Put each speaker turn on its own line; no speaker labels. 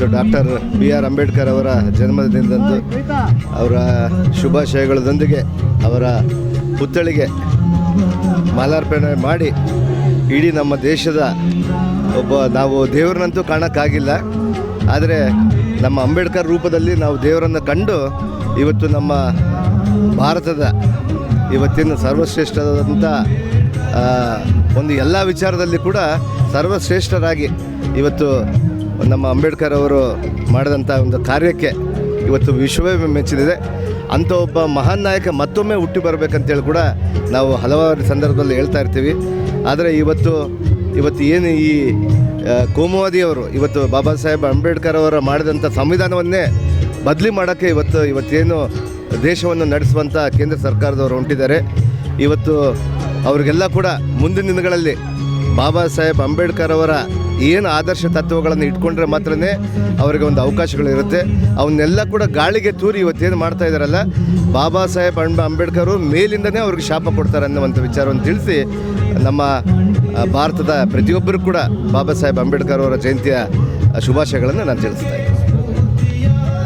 ಇವತ್ತು doctor B R Ambedkar ಅವರ ಜನ್ಮದಿನದಂದು ಅವರ ಶುಭಾಶಯಗಳೊಂದಿಗೆ ಅವರ ಪುತ್ಥಳಿಗೆ ಮಾಲಾರ್ಪಣೆ ಮಾಡಿ ಇಡೀ ನಮ್ಮ ದೇಶದ ಒಬ್ಬ ನಾವು ದೇವರನ್ನಂತೂ ಕಾಣೋಕ್ಕಾಗಿಲ್ಲ. ಆದರೆ ನಮ್ಮ ಅಂಬೇಡ್ಕರ್ ರೂಪದಲ್ಲಿ ನಾವು ದೇವರನ್ನು ಕಂಡು ಇವತ್ತು ನಮ್ಮ ಭಾರತದ ಇವತ್ತಿನ ಸರ್ವಶ್ರೇಷ್ಠದಂಥ ಒಂದು ಎಲ್ಲ ವಿಚಾರದಲ್ಲಿ ಕೂಡ ಸರ್ವಶ್ರೇಷ್ಠರಾಗಿ ಇವತ್ತು ನಮ್ಮ ಅಂಬೇಡ್ಕರ್ ಅವರು ಮಾಡಿದಂಥ ಒಂದು ಕಾರ್ಯಕ್ಕೆ ಇವತ್ತು ವಿಶ್ವವೇ ಮೆಚ್ಚಿದೆ. ಅಂಥ ಒಬ್ಬ ಮಹಾನ್ ನಾಯಕ ಮತ್ತೊಮ್ಮೆ ಹುಟ್ಟಿ ಬರಬೇಕಂತೇಳಿ ಕೂಡ ನಾವು ಹಲವಾರು ಸಂದರ್ಭದಲ್ಲಿ ಹೇಳ್ತಾ ಇರ್ತೀವಿ. ಆದರೆ ಇವತ್ತು ಇವತ್ತು ಏನು ಈ ಕೋಮುವಾದಿಯವರು, ಇವತ್ತು ಬಾಬಾ ಸಾಹೇಬ್ ಅಂಬೇಡ್ಕರ್ ಅವರು ಮಾಡಿದಂಥ ಸಂವಿಧಾನವನ್ನೇ ಬದಲಿ ಮಾಡೋಕ್ಕೆ ಇವತ್ತು, ಇವತ್ತೇನು ದೇಶವನ್ನು ನಡೆಸುವಂಥ ಕೇಂದ್ರ ಸರ್ಕಾರದವರು ಹೊಂಟಿದ್ದಾರೆ. ಇವತ್ತು ಅವರಿಗೆಲ್ಲ ಕೂಡ ಮುಂದಿನ ದಿನಗಳಲ್ಲಿ ಬಾಬಾ ಸಾಹೇಬ್ ಅಂಬೇಡ್ಕರ್ ಅವರ ಏನು ಆದರ್ಶ ತತ್ವಗಳನ್ನು ಇಟ್ಕೊಂಡ್ರೆ ಮಾತ್ರ ಅವರಿಗೆ ಒಂದು ಅವಕಾಶಗಳಿರುತ್ತೆ. ಅವನ್ನೆಲ್ಲ ಕೂಡ ಗಾಳಿಗೆ ತೂರಿ ಇವತ್ತೇನು ಮಾಡ್ತಾ ಇದ್ದಾರಲ್ಲ ಬಾಬಾ ಸಾಹೇಬ್ ಅಂಬ ಅಂಬೇಡ್ಕರ್ ಮೇಲಿಂದನೇ ಅವ್ರಿಗೆ ಶಾಪ ಕೊಡ್ತಾರೆ ಅನ್ನುವಂಥ ವಿಚಾರವನ್ನು ತಿಳಿಸಿ ನಮ್ಮ ಭಾರತದ ಪ್ರತಿಯೊಬ್ಬರು ಕೂಡ ಬಾಬಾ ಸಾಹೇಬ್ ಅಂಬೇಡ್ಕರ್ ಅವರ ಜಯಂತಿಯ ಶುಭಾಶಯಗಳನ್ನು ನಾನು ತಿಳಿಸ್ತಾ ಇದ್ದೀನಿ.